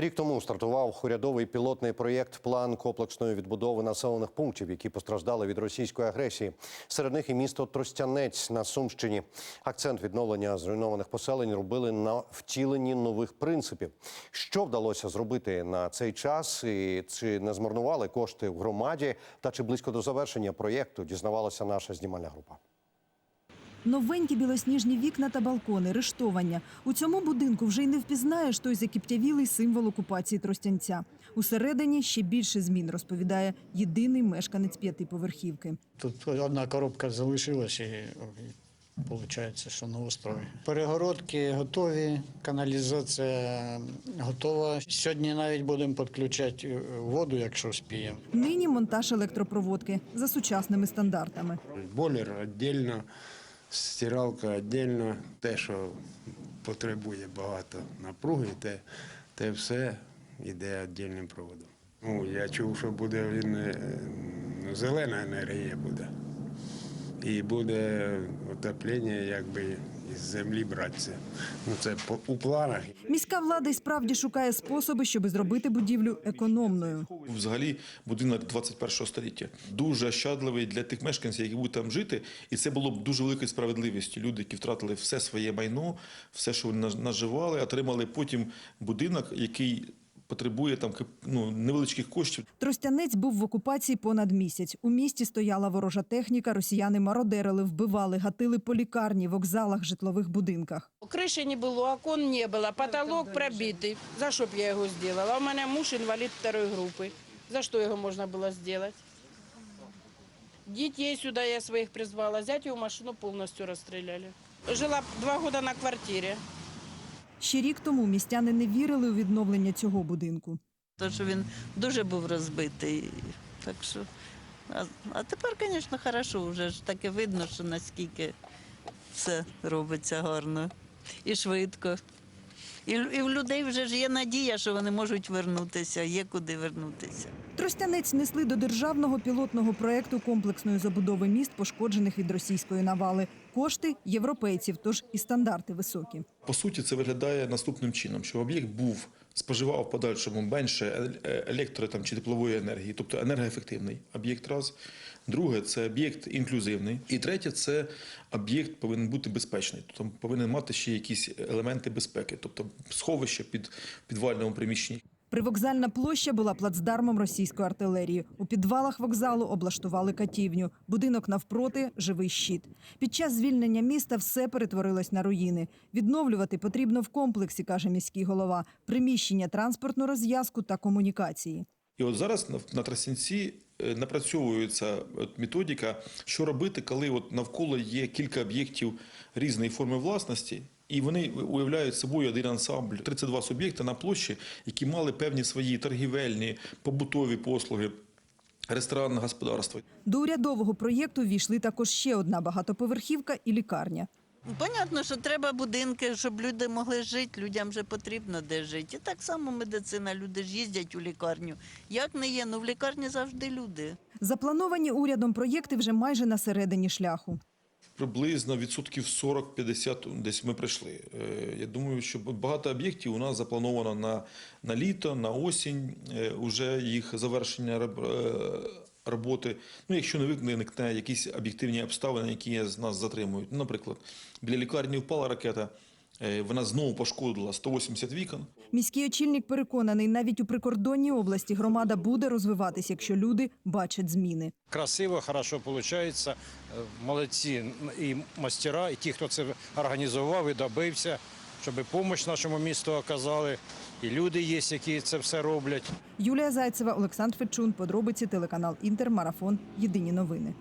Рік тому стартував урядовий пілотний проєкт План комплексної відбудови населених пунктів, які постраждали від російської агресії. Серед них і місто Тростянець на Сумщині. Акцент відновлення зруйнованих поселень робили на втіленні нових принципів. Що вдалося зробити на цей час, і чи не змарнували кошти в громаді, та чи близько до завершення проєкту дізнавалася наша знімальна група. Новенькі білосніжні вікна та балкони, рештовання. У цьому будинку вже й не впізнаєш той закіптявілий символ окупації Тростянця. Усередині ще більше змін, розповідає єдиний мешканець п'ятиповерхівки. Тут одна коробка залишилась і виходить, що новострой. Перегородки готові, каналізація готова. Сьогодні навіть будемо підключати воду, якщо спіємо. Нині монтаж електропроводки за сучасними стандартами. Бойлер віддільно, стиралка віддільно. Те, що потребує багато напруги, те, те все йде віддільним проводом. Ну, я чув, що буде він е, ну, зелена енергія буде. І буде отоплення, якби із землі братися. Ну, це по- у планах. Міська влада й справді шукає способи, щоб зробити будівлю економною. Взагалі будинок 21 століття дуже ощадливий для тих мешканців, які будуть там жити, і це було б дуже великою справедливістю. Люди, які втратили все своє майно, все, що вони наж- наживали, отримали потім будинок, який потребує там ну, невеличких коштів. Тростянець був в окупації понад місяць. У місті стояла ворожа техніка, росіяни мародерили, вбивали, гатили по лікарні, вокзалах, житлових будинках. Криші не було, окон не було, потолок пробитий. За що б я його зробила? У мене муж інвалід второї групи. За що його можна було зробити? Дітей сюди я своїх призвала, зятю машину повністю розстріляли. Жила два роки на квартирі. Ще рік тому містяни не вірили у відновлення цього будинку. тому що він дуже був розбитий. Так що, а, а тепер, звісно, хорошо, вже ж таке видно, що наскільки все робиться гарно і швидко. І, і в людей вже ж є надія, що вони можуть вернутися, є куди вернутися. Тростянець несли до державного пілотного проекту комплексної забудови міст, пошкоджених від російської навали. Кошти європейців, тож і стандарти високі. По суті, це виглядає наступним чином, що об'єкт був споживав в подальшому менше е- електро там, чи теплової енергії, тобто енергоефективний об'єкт раз. Друге, це об'єкт інклюзивний. І третє, це об'єкт повинен бути безпечний, тобто повинен мати ще якісь елементи безпеки, тобто сховище під підвальному приміщенні. Привокзальна площа була плацдармом російської артилерії. У підвалах вокзалу облаштували катівню. Будинок навпроти живий щит. Під час звільнення міста все перетворилось на руїни. Відновлювати потрібно в комплексі, каже міський голова. Приміщення, транспортну розв'язку та комунікації. І от зараз на, Тростянці е, напрацьовується методика, що робити, коли от навколо є кілька об'єктів різної форми власності, і вони уявляють собою один ансамбль. 32 суб'єкти на площі, які мали певні свої торгівельні, побутові послуги, ресторанне господарство. До урядового проєкту війшли також ще одна багатоповерхівка і лікарня. Ну, Понятно, що треба будинки, щоб люди могли жити, людям вже потрібно де жити. І так само медицина, люди ж їздять у лікарню. Як не є, ну в лікарні завжди люди. Заплановані урядом проєкти вже майже на середині шляху. Приблизно відсотків 40-50 десь ми прийшли. Е, Я думаю, що багато об'єктів у нас заплановано на, на літо, на осінь, е, уже їх завершення е, роботи. Ну, якщо не виникне якісь об'єктивні обставини, які нас затримують. Наприклад, біля лікарні впала ракета, вона знову пошкодила 180 вікон. Міський очільник переконаний, навіть у прикордонній області громада буде розвиватись, якщо люди бачать зміни. красиво, хорошо виходить. Молодці і мастера, і ті, хто це організував і добився, щоб допомогу нашому місту оказали. І люди є, які це все роблять. Юлія Зайцева, Олександр Фечун. Подробиці телеканал Інтер. Марафон. Єдині новини.